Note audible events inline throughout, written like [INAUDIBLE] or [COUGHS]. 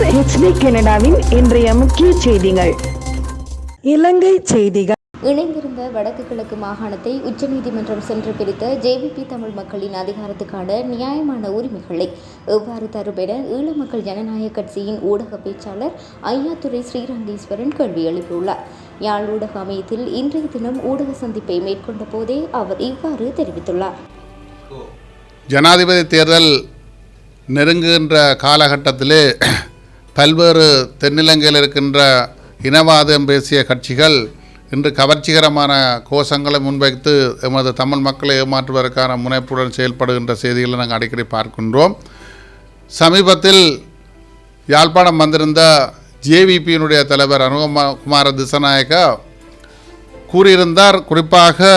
கொண்டிருப்பவர் ஹெச்டி கனடாவின் இன்றைய முக்கிய செய்திகள். இலங்கை செய்திகள். இணைந்திருந்த வடக்கு கிழக்கு மாகாணத்தை உச்சநீதிமன்றம் சென்று பிரித்த ஜேவிபி தமிழ் மக்களின் அதிகாரத்துக்கான நியாயமான உரிமைகளை எவ்வாறு தரும் என ஈழ மக்கள் ஜனநாயக கட்சியின் ஊடக பேச்சாளர் ஐயாத்துறை ஸ்ரீரங்கேஸ்வரன் கேள்வி எழுப்பியுள்ளார். யாழ் ஊடக அமையத்தில் இன்றைய தினம் ஊடக சந்திப்பை மேற்கொண்ட போதே அவர் இவ்வாறு தெரிவித்துள்ளார். ஜனாதிபதி தேர்தல் நெருங்குகின்ற காலகட்டத்திலே பல்வேறு தென்னிலங்கையில் இருக்கின்ற இனவாதம் பேசிய கட்சிகள் இன்று கவர்ச்சிகரமான கோஷங்களை முன்வைத்து எமது தமிழ் மக்களை ஏமாற்றுவதற்கான முனைப்புடன் செயல்படுகின்ற செய்திகளை நாங்கள் அடிக்கடி பார்க்கின்றோம். சமீபத்தில் யாழ்ப்பாணம் வந்திருந்த ஜேவிபியினுடைய தலைவர் அனுகுமா குமார திசநாயக்கா கூறியிருந்தார். குறிப்பாக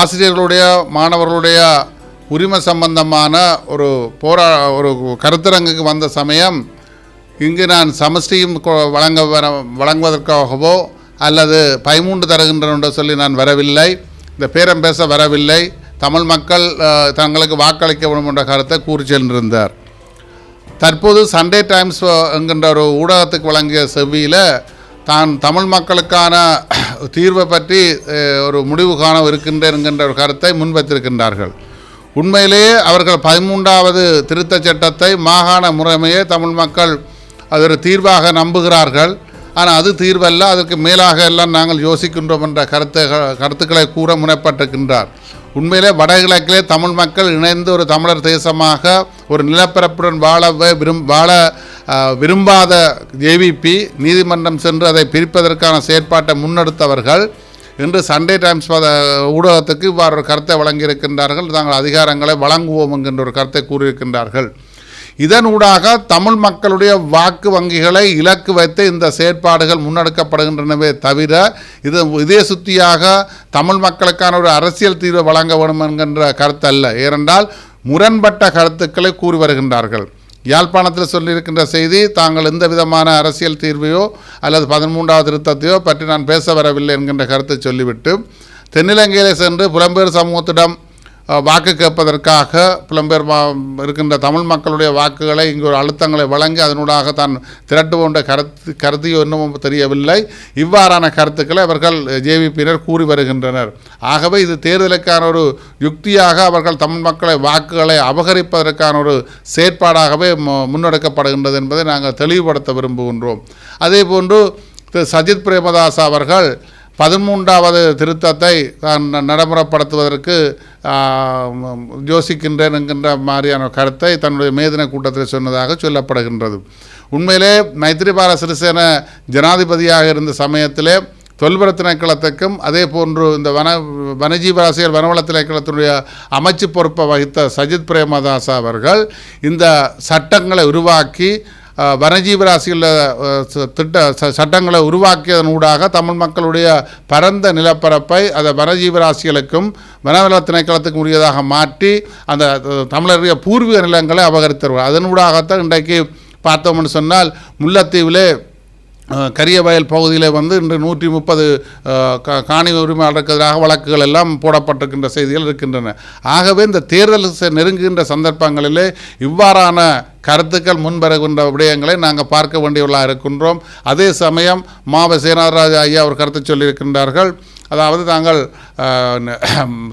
ஆசிரியர்களுடைய மாணவர்களுடைய உரிமை சம்பந்தமான ஒரு போரா ஒரு கருத்தரங்குக்கு வந்த சமயம் இங்கு நான் சமஷ்டியும் கொ- வழங்க வர வழங்குவதற்காகவோ அல்லது பயமூண்டு தருகின்றன என்று சொல்லி நான் வரவில்லை. இந்த பேரம் பேச வரவில்லை. தமிழ் மக்கள் தங்களுக்கு வாக்களிக்க வேண்டும் என்ற கருத்தை கூறி சென்றிருந்தார். தற்போது சண்டே டைம்ஸ் என்கின்ற ஒரு ஊடகத்துக்கு வழங்கிய செவ்வியில் தான் தமிழ் மக்களுக்கான தீர்வை பற்றி ஒரு முடிவு காண இருக்கின்ற என்கின்ற ஒரு கருத்தை முன்வைத்திருக்கின்றார்கள். உண்மையிலேயே அவர்கள் பதிமூன்றாவது திருத்தச் சட்டத்தை மாகாண முறைமையே தமிழ் மக்கள் அது ஒரு தீர்வாக நம்புகிறார்கள். ஆனால் அது தீர்வல்ல அதற்கு மேலாக எல்லாம் நாங்கள் யோசிக்கின்றோம் என்ற கருத்து கருத்துக்களை கூற முனைப்பட்டிருக்கின்றார். உண்மையிலே வடகிழக்கிலே தமிழ் மக்கள் இணைந்து ஒரு தமிழர் தேசமாக ஒரு நிலப்பரப்புடன் வாழவே விரும் வாழ விரும்பாத ஜேவிபி நீதிமன்றம் சென்று அதை பிரிப்பதற்கான செயற்பாட்டை முன்னெடுத்தவர்கள். இன்று சண்டே டைம்ஸ் ஊடகத்துக்கு இவ்வாறு ஒரு கருத்தை வழங்கியிருக்கின்றார்கள். தாங்கள் அதிகாரங்களை வழங்குவோம் என்கின்ற ஒரு கருத்தை கூறியிருக்கின்றார்கள். இதனூடாக தமிழ் மக்களுடைய வாக்கு வங்கிகளை இலக்கு வைத்து இந்த செயற்பாடுகள் முன்னெடுக்கப்படுகின்றனவே தவிர இது இதே சுத்தியாக தமிழ் மக்களுக்கான ஒரு அரசியல் தீர்வை வழங்க வேண்டும் என்கின்ற கருத்து அல்ல ஏனென்றால் முரண்பட்ட கருத்துக்களை கூறி வருகின்றார்கள். யாழ்ப்பாணத்தில் சொல்லியிருக்கின்ற செய்தி தாங்கள் எந்த விதமான அரசியல் தீர்வையோ அல்லது பதிமூன்றாவது திருத்தத்தையோ பற்றி நான் பேச வரவில்லை என்கின்ற கருத்தை சொல்லிவிட்டு தென்னிலங்கையிலே சென்று புலம்பெயர் சமூகத்திடம் வாக்கு கேட்பதற்காக புலம்பெயர் இருக்கின்ற தமிழ் மக்களுடைய வாக்குகளை இங்கு ஒரு அழுத்தங்களை வழங்கி அதனூடாக தான் திரட்டு கொண்ட கருத்து கருத்தியோ இன்னமும் தெரியவில்லை. இவ்வாறான கருத்துக்களை அவர்கள் ஜேவிபியினர் கூறி வருகின்றனர். ஆகவே இது தேர்தலுக்கான ஒரு யுக்தியாக அவர்கள் தமிழ் மக்களை வாக்குகளை அபகரிப்பதற்கான ஒரு செயற்பாடாகவே மு- முன்னெடுக்கப்படுகின்றது என்பதை நாங்கள் தெளிவுபடுத்த விரும்புகின்றோம். அதே போன்று திரு சஜித் பிரேமதாஸ் அவர்கள் பதிமூன்றாவது திருத்தத்தை தான் ந- நடைமுறைப்படுத்துவதற்கு யோசிக்கின்றேன் என்கின்ற மாதிரியான கருத்தை தன்னுடைய மேதின கூட்டத்தில் சொன்னதாக சொல்லப்படுகின்றது. உண்மையிலே மைத்திரிபால சிறிசேன ஜனாதிபதியாக இருந்த சமயத்திலே தொல்புற திணைக்களத்துக்கும் அதே போன்று இந்த வன வனஜீவராசியல் வனவள திணைக்களத்தினுடைய அமைச்சு பொறுப்பை வகித்த சஜித் பிரேமதாஸ் அவர்கள் இந்த சட்டங்களை உருவாக்கி வனஜீவ ராசிகளில் திட்ட ச- சட்டங்களை உருவாக்கியதன் ஊடாக தமிழ் மக்களுடைய பரந்த நிலப்பரப்பை அதை வனஜீவ ராசிகளுக்கும் வனவள திணைக்களத்துக்கும் உரியதாக மாற்றி அந்த தமிழருடைய பூர்வீக நிலங்களை அபகரித்தருவார் அதனூடாகத்தான் இன்றைக்கு பார்த்தோம்னு சொன்னால் முல்லைத்தீவிலே கரியவயல் பகுதியில் வந்து இன்று நூற்றி முப்பது காணி உரிமையாளருக்கு எதிராக வழக்குகள் எல்லாம் போடப்பட்டிருக்கின்ற செய்திகள் இருக்கின்றன. ஆகவே இந்த தேர்தல் செ- நெருங்குகின்ற சந்தர்ப்பங்களிலே இவ்வாறான கருத்துக்கள் முன்வருகின்ற விடயங்களை நாங்கள் பார்க்க வேண்டியவர்களாக இருக்கின்றோம். அதே சமயம் மாவ சேனாராஜ ஐயா அவர் கருத்து சொல்லியிருக்கின்றார்கள். அதாவது தாங்கள்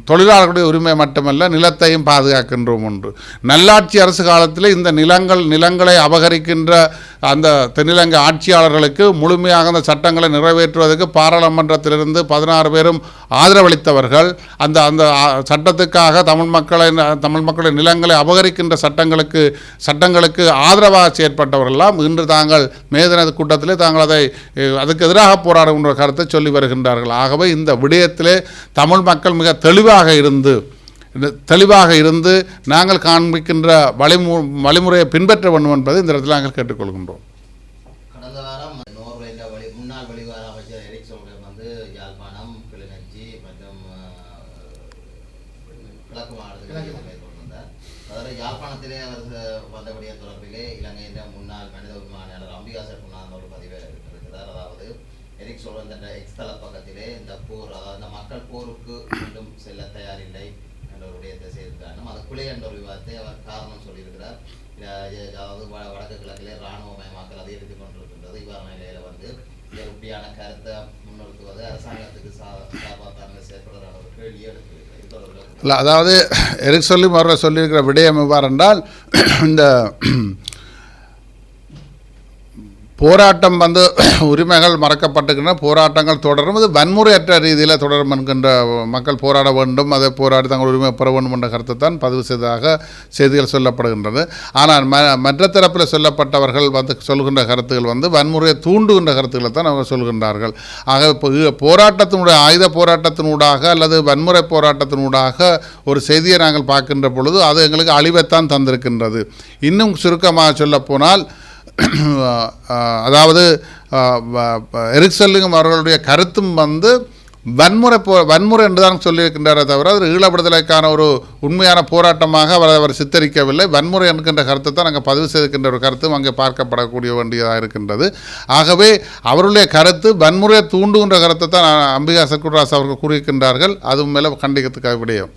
தொழிலாளர்களுடைய உரிமை மட்டுமல்ல நிலத்தையும் பாதுகாக்கின்றோம் ஒன்று. நல்லாட்சி அரசு காலத்தில் இந்த நிலங்கள் நிலங்களை அபகரிக்கின்ற அந்த தென்னிலங்கை ஆட்சியாளர்களுக்கு முழுமையாக அந்த சட்டங்களை நிறைவேற்றுவதற்கு பாராளுமன்றத்திலிருந்து பதினாறு பேரும் ஆதரவளித்தவர்கள். அந்த அந்த சட்டத்துக்காக தமிழ் மக்களை தமிழ் மக்களின் நிலங்களை அபகரிக்கின்ற சட்டங்களுக்கு சட்டங்களுக்கு ஆதரவாக செயற்பட்டவர்கள்லாம் இன்று தாங்கள் மேதனது கூட்டத்திலே தாங்கள் அதை அதுக்கு எதிராக போராடுகின்ற கருத்தை சொல்லி வருகின்றார்கள். ஆகவே இந்த விடயத்திலே தமிழ் மக்கள் மிக தெளிவாக இருந்து தெளிவாக இருந்து நாங்கள் காண்பிக்கின்ற வழிமு வழிமுறையை பின்பற்ற வேண்டும் என்பதை இந்த இடத்தில் நாங்கள் கேட்டுக்கொள்கின்றோம். கடந்த வாரம் நோர்வேல வழி முன்னாள் வெளிவார அமைச்சர் எரிக் சோல்டர் வந்து யாழ்ப்பாணம் கிளிநொச்சி மற்றும் கிழக்கு மேற்கொண்டிருந்தார் அதில் யாழ்ப்பாணத்திலே அவர் வந்தபடிய தொடர்பிலே இலங்கையின் முன்னாள் மனித உரிமை ஆணையாளர் அம்பிகா சட்குணான் ஒரு பதிவை இருக்கிறார் அதாவது எரிக் சோழன் என்ற எக்ஸ் தள பக்கத்திலே இந்த போர் அதாவது இந்த மக்கள் போருக்கு மீண்டும் செல்ல தயாரில்லை என்ற ஒரு விடயத்தை செய்திருக்கார் அது குலை என்ற ஒரு விவாதத்தை அவர் காரணம் சொல்லியிருக்கிறார். அதாவது வடக்கு கிழக்கிலே இராணுவமயமாக்கல் அதிகரித்து கொண்டிருக்கின்றது. இவ்வாறு நிலையில வந்து இந்த இப்படியான கருத்தை முன்னிறுத்துவது அரசாங்கத்துக்கு சா சார்பாக தாங்கள் செயற்படுற ஒரு கேள்வியை எடுத்து இல்லை அதாவது எரிக் சொல்லி அவர்கள் சொல்லியிருக்கிற விடயம் எவ்வாறு என்றால் இந்த போராட்டம் வந்து [COUGHS] உரிமைகள் மறக்கப்பட்டுக்கின்ற போராட்டங்கள் தொடரும். இது வன்முறையற்ற ரீதியில் தொடரும் என்கின்ற மக்கள் போராட வேண்டும். அதை போராடி தங்கள் உரிமை பெற வேண்டும் என்ற கருத்தை தான் பதிவு செய்ததாக செய்திகள் சொல்லப்படுகின்றது. ஆனால் ம மற்ற தரப்பில் சொல்லப்பட்டவர்கள் வந்து சொல்கின்ற கருத்துக்கள் வந்து வன்முறையை தூண்டுகின்ற கருத்துக்களை தான் அவங்க சொல்கின்றார்கள். ஆக இப்போ போராட்டத்தினுடைய ஆயுத போராட்டத்தினூடாக அல்லது வன்முறை போராட்டத்தினூடாக ஒரு செய்தியை நாங்கள் பார்க்கின்ற பொழுது அது எங்களுக்கு அழிவைத்தான் தந்திருக்கின்றது. இன்னும் சுருக்கமாக சொல்லப்போனால் அதாவது எரிக்சல்லிங்கம் அவர்களுடைய கருத்தும் வந்து வன்முறை போ வன்முறை என்று தான் சொல்லியிருக்கின்றாரே தவிர அது ஈழ விடுதலைக்கான ஒரு உண்மையான போராட்டமாக அவர் அவர் சித்தரிக்கவில்லை. வன்முறை என்கின்ற கருத்தை தான் அங்கே பதிவு செய்திருக்கின்ற ஒரு கருத்தும் அங்கே பார்க்கப்படக்கூடிய வேண்டியதாக இருக்கின்றது. ஆகவே அவருடைய கருத்து வன்முறையை தூண்டுகின்ற கருத்தை தான் அம்பிகா சர்க்குராஸ் அவர்கள் கூறியிருக்கின்றார்கள். அதுவும் மேலே கண்டிக்கத்துக்காக விடயம்.